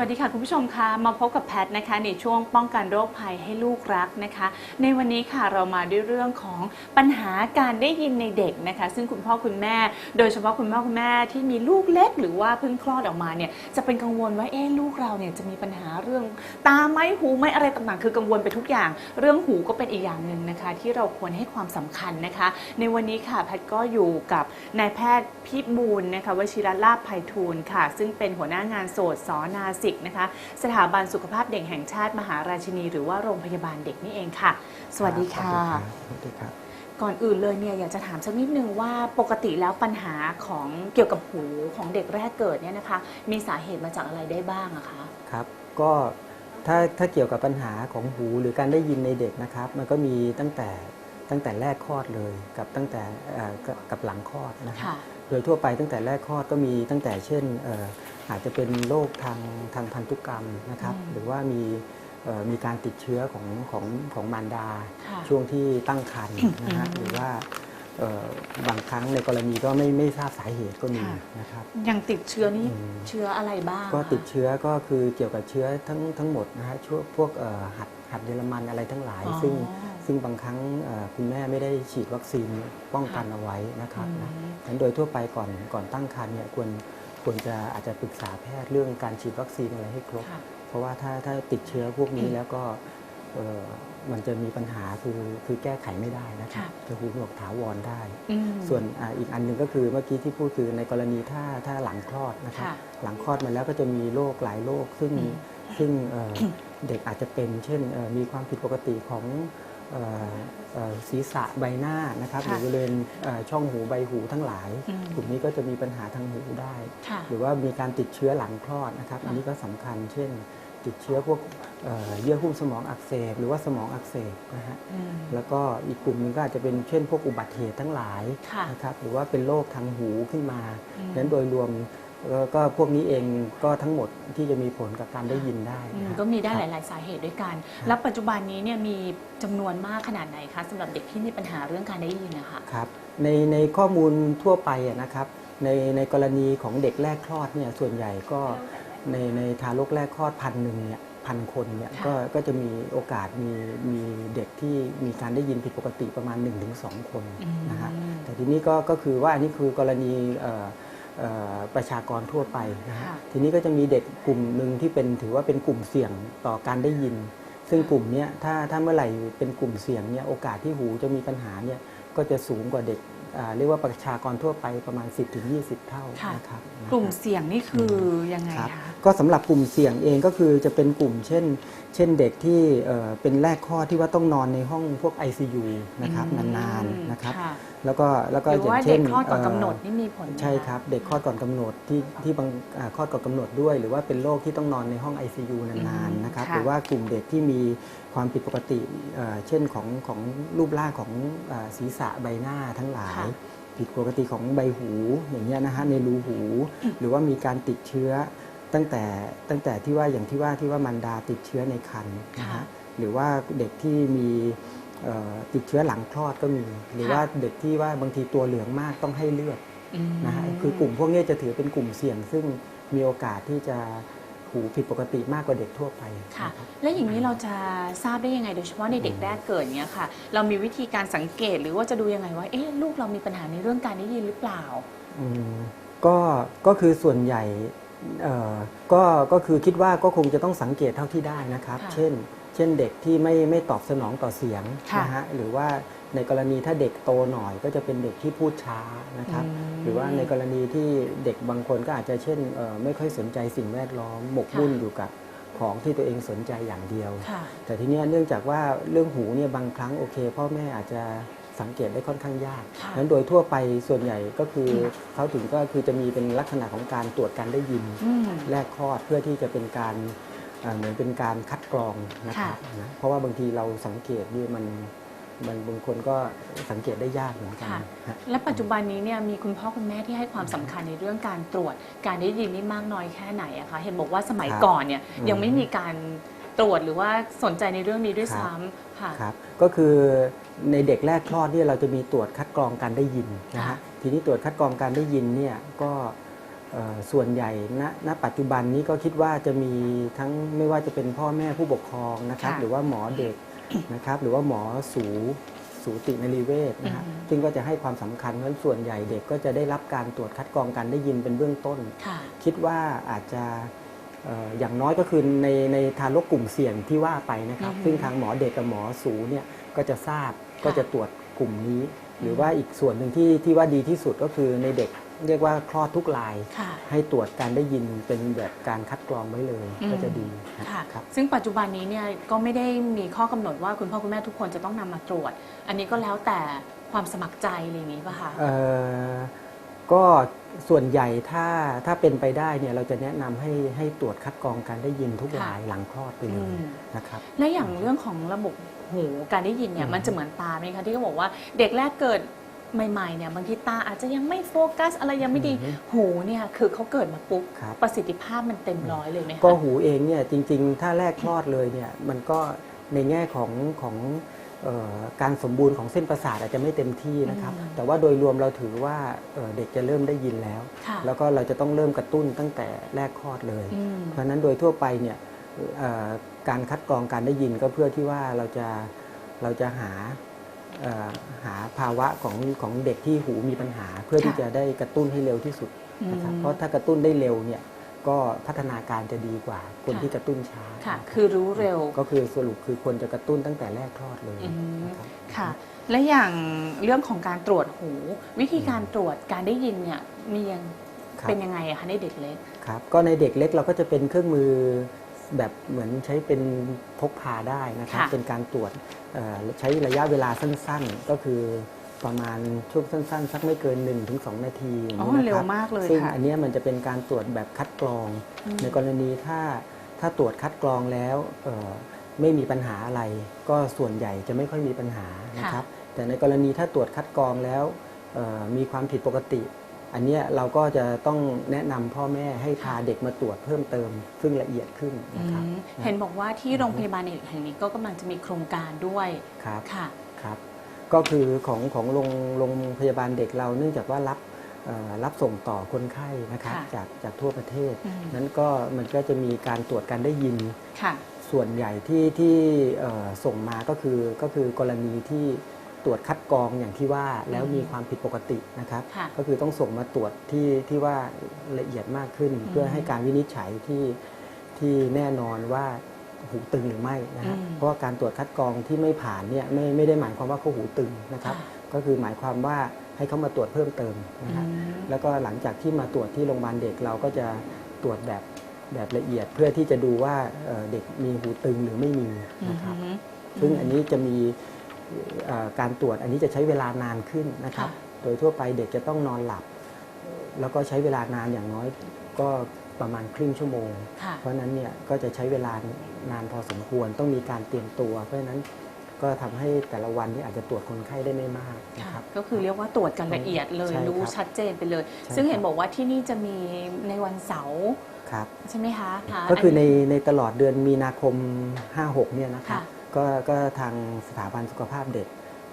วัสดีค่ะคุณผู้ชมคะมาพบกับแพทย์นะคะในช่วงป้องกันโรคภัยให้ลูกรักนะคะ ในวันนี้ค่ะเรามาด้วยเรื่องของปัญหาการได้ยินในเด็กนะคะ ซึ่งคุณพ่อคุณแม่ โดยเฉพาะคุณพ่อคุณแม่ที่มีลูกเล็ก หรือว่าเพิ่งคลอดออกมาเนี่ยจะเป็นกังวลว่าเอ๊ลูกเราเนี่ยจะมีปัญหาเรื่องตาไหมหูไหมอะไรต่างๆ คือกังวลไปทุกอย่าง เรื่องหูก็เป็นอีกอย่างหนึ่งนะคะ ที่เราควรให้ความสำคัญนะคะ ในวันนี้ค่ะแพทย์ก็อยู่กับนายแพทย์พิบูลนะคะวชิรลาภไพฑูรย์ค่ะ ซึ่งเป็นหัวหน้างานโสตสอนาสิกนะคะ สถาบันสุขภาพเด็กแห่งชาติมหาราชินี หรือว่าโรงพยาบาลเด็กนี่เองค่ะ สวัสดีค่ะ สวัสดีครับก่อนอื่นเลยเนี่ยอยากจะถามสักนิดนึงว่าปกติแล้วปัญหาของเกี่ยวกับหูของเด็กแรกเกิดเนี่ยนะคะ มีสาเหตุมาจากอะไรได้บ้างอะคะครับ ก็ถ้าถ้าเกี่ยวกับปัญหาของหูหรือการได้ยินในเด็กนะครับ มันก็มีตั้งแต่ตั้งแต่แรกคลอดเลยกับตั้งแต่เอ่อกับกับหลังคลอดนะครับค่ะโดยทั่วไปตั้งแต่แรกคลอดก็มีตั้งแต่เช่นเอ่ออาจจะเป็นโรคทางทางพันธุกรรมนะครับอืมหรือว่ามีเอ่อมีการติดเชื้อของของของมารดาค่ะช่วงที่ตั้งครรภ์นะฮะอืมหรือว่าเอ่อบางครั้งในกรณีก็ไม่ไม่ทราบสาเหตุก็มีค่ะนะครับอย่างติดเชื้อนี่อืมเชื้ออะไรบ้าง ก็อะคะติดเชื้อก็คือเกี่ยวกับเชื้อทั้งทั้งหมดนะฮะช่วงพวกเอ่อหัดหัดเยอรมันอะไรทั้งหลายอ๋อซึ่งซึ่งบางครั้งเอ่อคุณแม่ไม่ได้ฉีดวัคซีนป้องกันค่ะเอาไว้นะครับอืมนะงั้นโดยทั่วไปก่อนก่อนตั้งครรภ์เนี่ยควร ควรจะอาจจะปรึกษาแพทย์เรื่องการฉีดวัคซีนอะไรให้ครบ ค่ะ เพราะว่าถ้าถ้าติดเชื้อพวกนี้แล้วก็เอ่อมันจะมีปัญหาคือคือแก้ไขไม่ได้นะครับค่ะจะหูหนวกถาวรได้ อืม ส่วนอาอีกอันหนึ่งก็คือเมื่อกี้ที่พูดคือในกรณีถ้าถ้าหลังคลอดนะครับค่ะหลังคลอดมาแล้วก็จะมีโรคหลายโรคซึ่งอืมซึ่งเอ่อเด็กอาจจะเป็น เช่นเอ่อมีความผิดปกติของเอ่อเอ่อ ศีรษะใบหน้านะครับหค่ะรือบริเวณเอ่อช่องหูใบหูทั้งหลายอืมกลุ่มนี้ก็จะมีปัญหาทางหูได้ค่ะหรือว่ามีการติดเชื้อหลังคลอดนะครับค่ะอันนี้ก็สำคัญ เช่น ติดเชื้อพวกเอ่อเยื่อหุ้มสมองอักเสบหรือว่าสมองอักเสบนะฮะอืมแล้วก็อีกกลุ่มหนึงก็อาจจะเป็นเช่น พวกอุบัติเหตุทั้งหลายค่ะนะครับหรือว่าเป็นโรคทางหูขึ้นมาอืมดังนั้นโดยรวม เอ่อก็พวกนี้เองก็ทั้งหมดที่จะมีผลกับการได้ยินได้อืมนะฮะก็มีได้หครับลาย ๆ สาเหตุด้วยกัน แล้วปัจจุบันนี้เนี่ยมีจำนวนมากขนาดไหนคะสำหรับเด็กที่มีปัญหาเรื่องการได้ยินนะคะ ครับในในข้อมูลทั่วไปอะนะครับในในกรณีของเด็กแรกคลอดเนี่ยส่วนใหญ่ก็ในในทารกแรกคลอดพันหนึ่งเนี่ยพันคนเนี่ยค่ะก็ก็จะมีโอกาสมีมีเด็กที่มีการได้ยินผิดปกติประมาณ 1-2 คนอืมนะฮะแต่ทีนี้ก็ก็คือว่าอันนี้คือกรณีเอ่อเอ่อ ประชากรทั่วไปนะฮะค่ะทีนี้ก็จะมีเด็กกลุ่มหนึ่งที่เป็นถือว่าเป็นกลุ่มเสี่ยงต่อการได้ยิน ซึ่งกลุ่มเนี้ยถ้าถ้าเมื่อไหร่เป็นกลุ่มเสี่ยงเนี่ยโอกาสที่หูจะมีปัญหาเนี่ยก็จะสูงกว่าเด็กอ่า เรียกว่าประชากรทั่วไปประมาณ 10-20 เท่าค่ะนะครับนะกลุ่มเสี่ยงนี่คือยังไงครับคะก็สำหรับกลุ่มเสี่ยงเองก็คือจะเป็นกลุ่มเช่น เช่นเด็กที่เอ่อเป็นแรกคลอดที่ว่าต้องนอนในห้องพวก ICU นะครับอืมนานๆนะครับค่ะแล้วก็แล้วก็หรืออย่างว่าเช่เด็นกคลอดก่อนเกำหนดนี่มีผลไหมะใช่ครับ เด็กคลอดก่อนกำหนดที่ที่บางอ่าคลอดก่อนกำหนดด้วย หรือว่าเป็นโรคที่ต้องนอนในห้อง ICU นานอืมๆนะครับค่ะหรือว่ากลุ่มเด็กที่มีความผิดปกติเอ่อเช่นของของรูปร่างของอ่าศีรษะใบหน้าทั้งหลายผิดปกติของใบหูอย่างเงี้ยนะฮะในรูหู หรือว่ามีการติดเชื้อตั้งแต่ตั้งแต่ที่ว่าอย่างที่ว่าที่ว่ามันดาติดเชื้อในครรภ์นะค่ะฮะหรือว่าเด็กที่มีเอ่อติดเชื้อหลังคลอดก็มี หรือค่ะว่าเด็กที่ว่าบางทีตัวเหลืองมากต้องให้เลือดอืมนะฮะคือกลุ่มพวกนี้จะถือเป็นกลุ่มเสี่ยงซึ่งมีโอกาสที่จะ หูผิดปกติมากกว่าเด็กทั่วไปค่ะนะครับและอย่างนี้เราจะทราบได้ยังไงโดยเฉพาะในเด็กแรกเกิดเนี้ยค่ะ เรามีวิธีการสังเกตหรือว่าจะดูยังไงว่าเอ๊ะลูกเรามีปัญหาในเรื่องการได้ยินหรือเปล่าอืมก็ก็คือส่วนใหญ่เอ่อก็ก็คือคิดว่าก็คงจะต้องสังเกตเท่าที่ได้นะครับ ค่ะเช่น เช่นเด็กที่ไม่ไม่ตอบสนองต่อเสียงค่ะ นะฮะหรือว่า ในกรณีถ้าเด็กโตหน่อยก็จะเป็นเด็กที่พูดช้านะครับอืมหรือว่าในกรณีที่เด็กบางคนก็อาจจะเช่นเอ่อไม่ค่อยสนใจสิ่งแวดล้อมหมกค่ะมุ่นอยู่กับของที่ตัวเองสนใจอย่างเดียวค่ะแต่ทีเนี้ยเนื่องจากว่าเรื่องหูเนี่ยบางครั้งโอเค พ่อแม่อาจจะสังเกตได้ค่อนข้างยากค่ะนั้นโดยทั่วไปส่วนใหญ่ก็คือเขาถึงก็คือจะมีเป็นลักษณะของการตรวจการได้ยินอืมแรกคลอดเพื่อที่จะเป็นการเอ่อเหมือนเป็นการคัดกรองนะครับนะเพราะว่าบางทีเราสังเกตนี่มัน มันบางคนก็สังเกตได้ยากเหมือนกันค่ะฮะ และปัจจุบันนี้เนี่ยมีคุณพ่อคุณแม่ที่ให้ความสำคัญในเรื่องการตรวจ การได้ยินนี่มากน้อยแค่ไหนอะคะเห็นบอกว่าสมัยครับก่อนเนี่ยอืมยังไม่มีการตรวจหรือว่าสนใจในเรื่องนี้ด้วยครับ ซ้ำค่ะ ครับก็คือในเด็กแรกคลอดเนี่ยเราจะมีตรวจคัดกรองการได้ยินนะค่ะ ฮะทีนี้ตรวจคัดกรองการได้ยินเนี่ยก็เอ่อส่วนใหญ่ณณปัจจุบันนี้ก็คิดว่าจะมีทั้งไม่ว่าจะเป็นพ่อแม่ผู้ปกครองนะครับค่ะหรือว่าหมอเด็ก นะครับหรือว่าหมอสูสูตินรีเวชนะฮะอืมซึ่งก็จะให้ความสำคัญเพราะฉะนั้นส่วนใหญ่เด็กก็จะได้รับการตรวจคัดกรองการได้ยินเป็นเบื้องต้นค่ะคิดว่าอาจจะเอ่ออย่างน้อยก็คือในในทารกกลุ่มเสี่ยงที่ว่าไปนะครับอือฮึซึ่งทางหมอเด็กกับหมอสูเนี่ยก็จะทราบค่ะก็จะตรวจกลุ่มนี้ หรือว่าอีกส่วนหนึ่งที่ที่ว่าดีที่สุดก็คือในเด็ก เรียกว่าคลอดทุกราย ค่ะให้ตรวจการได้ยินเป็นแบบการคัดกรองไว้เลยอืม ก็จะดีค่ะ ครับ ซึ่งปัจจุบันนี้เนี่ยก็ไม่ได้มีข้อกำหนดว่าคุณพ่อคุณแม่ทุกคนจะต้องนำมาตรวจ อันนี้ก็แล้วแต่ความสมัครใจอะไรอย่างนี้ป่ะคะ เอ่อก็ส่วนใหญ่ถ้าถ้าเป็นไปได้เนี่ยเราจะแนะนำให้ให้ตรวจคัดกรองการได้ยินทุกค่ะรายหลังคลอดไปเลอืยม นะครับ และอย่างเรื่องของระบบหูการได้ยินเนี่ยอืมมันจะเหมือนตาไหมคะที่เขาบอกว่าเด็กแรกเกิด ใหม่ๆเนี่ยบางทีตาอาจจะยังไม่โฟกัส อะไรยังไม่ดีอือฮึหูเนี่ยคือเขาเกิดมาปุ๊บครับ ประสิทธิภาพมันเต็มร้อยเลยไหมคะ ก็หูเองเนี่ยจริงๆ ถ้าแรกคลอดเลยเนี่ยมันก็ในแง่ของของเออการสมบูรณ์ของเส้นประสาทอาจจะไม่เต็มที่นะครับ อืมแต่ว่าโดยรวมเราถือว่าเอ่อเด็กจะเริ่มได้ยินแล้ว ค่ะ แล้วก็เราจะต้องเริ่มกระตุ้นตั้งแต่แรกคลอดเลย อืม เพราะฉะนั้นโดยทั่วไปเนี่ยเอ่อการคัดกรองการได้ยินก็เพื่อที่ว่าเราจะเราจะหาเอ่อ หาภาวะของของเด็กที่หูมีปัญหา เพื่อที่ค่ะจะได้กระตุ้นให้เร็วที่สุดนะครับอืมเพราะถ้ากระตุ้นได้เร็วเนี่ยก็พัฒนาการจะดีกว่าคนค่ะที่กระตุ้นช้าค่ะนะรับคือรู้เร็วก็คือสรุปคือควรจะกระตุ้นตั้งแต่แรกคลอดเลยอืมนะครับค่ะ และอย่างเรื่องของการตรวจหู วิธีการตรวจการได้ยินเนี่ยมียังครับเป็นยังไงอะคะในเด็กเล็กครับก็ในเด็กเล็กเราก็จะเป็นเครื่องมือ แบบเหมือนใช้เป็นพกพาได้นะครับ ค่ะ เป็นการตรวจเอ่อใช้ระยะเวลาสั้นๆ ก็คือประมาณช่วงสั้นๆ สักไม่เกิน 1-2 นาทีอย่างอ๋อนี้นะเร็ควรับ มากเลยซึ่งค่ะ อันเนี้ยมันจะเป็นการตรวจแบบคัดกรอง อืม ในกรณีถ้าถ้าตรวจคัดกรองแล้วเอ่อไม่มีปัญหาอะไร ก็ส่วนใหญ่จะไม่ค่อยมีปัญหานะครับ แต่ในกรณีถ้าตรวจคัดกรองแล้วเอ่อมีความผิดปกติ อันเนี้ยเราก็จะต้องแนะนำพ่อแม่ให้พาเด็กมาตรวจเพิ่มเติม ซึ่งละเอียดขึ้นนะครับอืมเห็นบอกว่าที่โรงพยาบาลแห่งนี้ก็กำลังจะมีโครงการด้วยครับค่ะครับก็คือของของโรงโรงพยาบาลเด็กเราเนื่องจากว่ารับเอ่อรับส่งต่อคนไข้นะครับค่ะจากจากทั่วประเทศอืมนั้นก็มันก็จะมีการตรวจการได้ยินค่ะส่วนใหญ่ที่ที่เอ่อส่งมาก็คือก็คือกรณีที่ต รวจคัดกรองอย่างที่ว่าแล้วมีความผิดปกตินะครับ ค่ะก็คือต้องส่งมาตรวจที่ที่ว่าละเอียดมากขึ้น เพื่อให้การวินิจฉัยที่ที่แน่นอนว่าหูตึงหรือไม่นะฮะอืมเพราะว่าการตรวจคัดกรองที่ไม่ผ่านเนี่ยไม่ไม่ได้หมายความว่าเขาหูตึงนะครับ ค่ะ ก็คือหมายความว่าให้เขามาตรวจเพิ่มเติมนะฮะอืมแล้วก็หลังจากที่มาตรวจที่โรงพยาบาลเด็กเราก็จะตรวจแบบแบบละเอียดเพื่อที่จะดูว่าเอ่อเด็กมีหูตึงหรือไม่มีนะครับอืมซึ่งอันนี้จะมีเอ่อ การตรวจอันนี้จะใช้เวลานานขึ้นนะครับค่ะโดยทั่วไปเด็กจะต้องนอนหลับ แล้วก็ใช้เวลานานอย่างน้อยก็ประมาณครึ่งชั่วโมงค่ะเพราะฉะนั้นเนี่ยก็จะใช้เวลานานพอสมควรต้องมีการเตรียมตัว เพราะฉะนั้นก็ทำให้แต่ละวันนี้อาจจะตรวจคนไข้ได้ไม่มากนะค่ะครับก็คือเรียกว่าตรวจกันละเอียดเลยใช่ครับรู้ชัดเจนไปเลยใช่ซึ่งเห็นครับบอกว่าที่นี่จะมีในวันเสาร์ครับใช่ไหมคะะก็คือในนนี้ในตลอดเดือนมีนาคม 56เนี่ยนะครับค่ะ ก็ก็ทางสถาบันสุขภาพเด็ก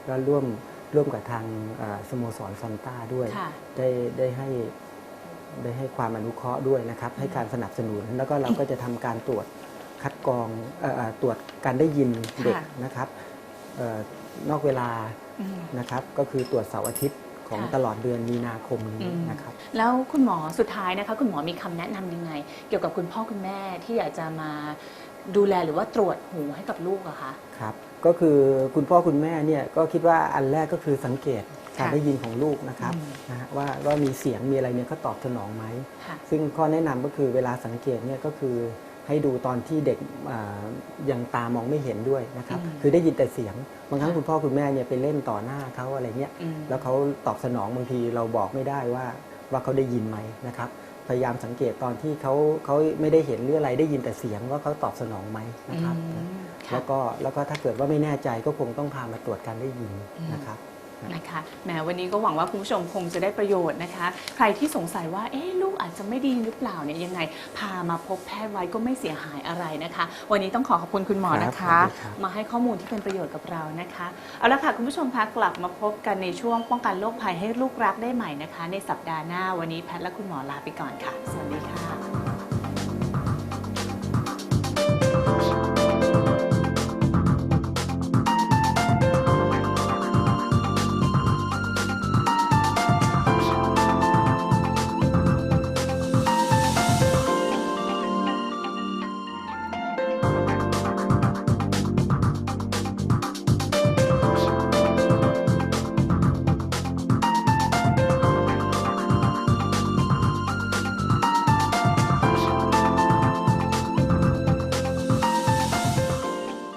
ก็ร่วมร่วมกับทางเอ่อสโมสรซอนต้าด้วย ค่ะ ได้ได้ให้ได้ให้ความอนุเคราะห์ด้วยนะครับ ให้การสนับสนุนแล้วก็เราก็จะทำการตรวจคัดกรองเอ่อเอ่อตรวจการได้ยินเด็กค่ะ นะครับเอ่อนอกเวลาอืม นะครับ ก็คือตรวจเสาร์อาทิตย์ของค่ะตลอดเดือนมีนาคมนี้อืม นะครับ แล้วคุณหมอสุดท้ายนะคะ คุณหมอมีคำแนะนำยังไง เกี่ยวกับคุณพ่อคุณแม่ที่อยากจะมา ดูแลหรือว่าตรวจหูให้กับลูกอะคะครับ ก็คือคุณพ่อคุณแม่เนี่ยก็คิดว่าอันแรกก็คือสังเกตการค่ะได้ยินของลูกนะครับอืมนะฮะว่าว่ามีเสียงมีอะไรเนี่ยเขาตอบสนองไหมค่ะซึ่งข้อแนะนำก็คือเวลาสังเกตเนี่ยก็คือให้ดูตอนที่เด็กอ่ายังตามองไม่เห็นด้วยนะครับอืมคือได้ยินแต่เสียง บางครั้งค่ะคุณพ่อคุณแม่เนี่ยไปเล่นต่อหน้าเขาอะไรเงี้ยอืมแล้วเขาตอบสนองบางทีเราบอกไม่ได้ว่าว่าเขาได้ยินไหมนะครับ พยายามสังเกตตอนที่เขาเขาไม่ได้เห็นหรืออะไรได้ยินแต่เสียงว่าเขาตอบสนองไหมนะครับอืมค่ะแล้วก็แล้วก็ถ้าเกิดว่าไม่แน่ใจก็คงต้องพามาตรวจการได้ยินอืมนะครับ นะคะแหมวันนี้ก็หวังว่าคุณผู้ชมคงจะได้ประโยชน์นะคะ ใครที่สงสัยว่าเอ๊ะลูกอาจจะไม่ดีหรือเปล่าเนี่ยยังไง พามาพบแพทย์ไว้ก็ไม่เสียหายอะไรนะคะ วันนี้ต้องขอขอบคุณคุณหมอนะคะครับสวัสดีครับมาให้ข้อมูลที่เป็นประโยชน์กับเรานะคะเอาละค่ะคุณผู้ชมคะกลับมาพบกันในช่วงป้องกันโรคภัยให้ลูกรักได้ใหม่นะคะ ในสัปดาห์หน้าวันนี้แพทย์และคุณหมอลาไปก่อนค่ะ สวัสดีค่ะ